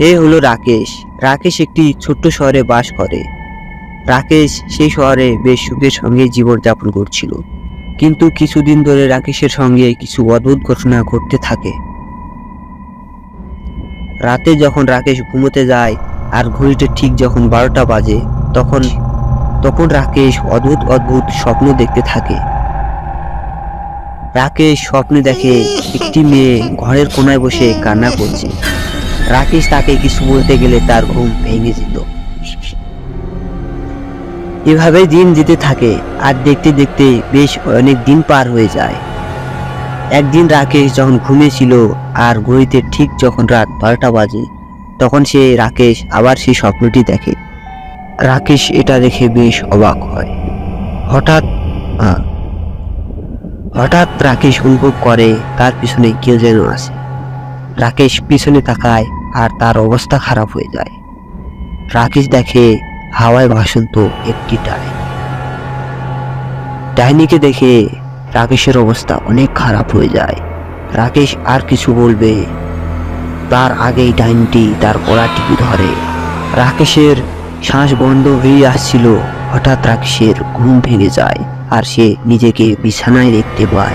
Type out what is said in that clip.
এ হলো রাকেশ। রাকেশ একটি ছোট্ট শহরে বাস করে। রাকেশ সেই শহরে বেশ সুখের সঙ্গে জীবনযাপন করছিল। কিন্তু কিছুদিন ধরে রাকেশের সঙ্গে কিছু অদ্ভুত ঘটনা ঘটতে থাকে। রাতে যখন রাকেশ ঘুমোতে যায় আর ঘড়িতে ঠিক যখন বারোটা বাজে, তখন তখন রাকেশ অদ্ভুত অদ্ভুত স্বপ্ন দেখতে থাকে। রাকেশ স্বপ্নে দেখে একটি মেয়ে ঘরের কোনায় বসে কান্না করছে। রাকেশ তাকে কিছু বলতে গেলে তার ঘুম ভেঙে যেত। এভাবে দিন যেতে থাকে আর দেখতে দেখতে বেশ অনেক দিন পার হয়ে যায়। একদিন রাকেশ যখন ঘুমিয়েছিল আর ঘড়িতে ঠিক যখন রাত বারোটা বাজে, তখন সে রাকেশ আবার সেই স্বপ্নটি দেখে। রাকেশ এটা দেখে বেশ অবাক হয়। হঠাৎ হঠাৎ রাকেশ অনুভব করে তার পিছনে কেউ যেন আছে। রাকেশ পিছনে তাকায় আর তার অবস্থা খারাপ হয়ে যায়। রাকেশ দেখে হাওয়ায় ভাসন্ত একটি ডাইনি। ডাইনিকে দেখে রাকেশের অবস্থা অনেক খারাপ হয়ে যায়। রাকেশ আর কিছু বলবে। তার আগেই ডাইনিটি তার গলা টিপে ধরে। রাকেশের শ্বাস বন্ধ হয়ে আসছিল। হঠাৎ রাকেশের ঘুম ভেঙে যায় আর সে নিজেকে বিছানায় দেখতে পায়।